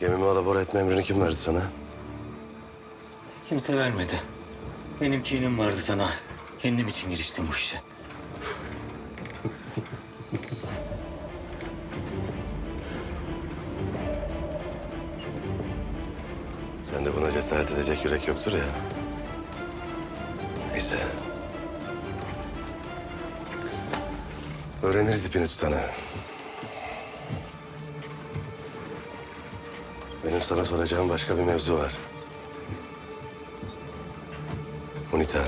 Gemimi alabora etme emrini kim verdi sana? Kimse vermedi. Benim kinim vardı sana. Kendim için giriştim bu işe. Sende buna cesaret edecek yürek yoktur ya. Neyse. Öğreniriz ipini tutana. Benim sana soracağım başka bir mevzu var. Unita,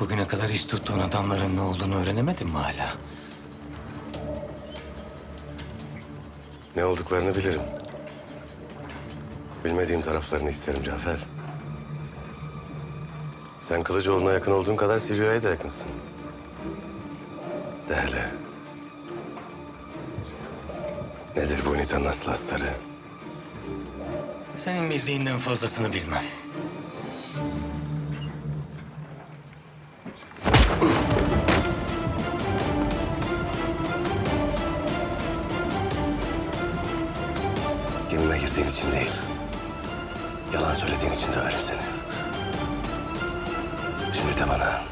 Bugüne kadar hiç tuttuğun adamların ne olduğunu öğrenemedin mi hala? ne olduklarını bilirim. Bilmediğim taraflarını isterim Cafer. Sen Kılıcıoğlu'na yakın olduğun kadar Sivya'ya da yakınsın. De hele. Nedir bu Unita'nın aslı astarı? Senin bildiğinden fazlasını bilmem. Gemime girdiğin için değil. Yalan söylediğin için döverim seni. Şimdi de bana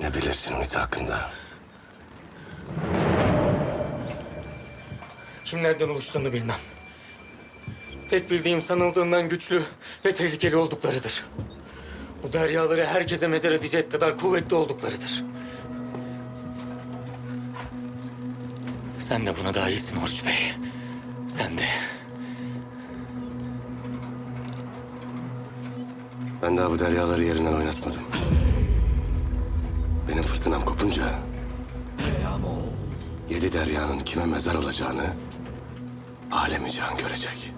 ne bilirsin Unita hakkında? Kimlerden oluştuğunu bilmem. Tek bildiğim sanıldığından güçlü ve tehlikeli olduklarıdır. Bu deryaları herkese mezar edecek kadar kuvvetli olduklarıdır. Sen de buna dahilsin Orç Bey. Sen de. Ben daha bu deryaları yerinden oynatmadım. Benim fırtınam kopunca... ...yedi deryanın kime mezar olacağını... ...alemi can görecek.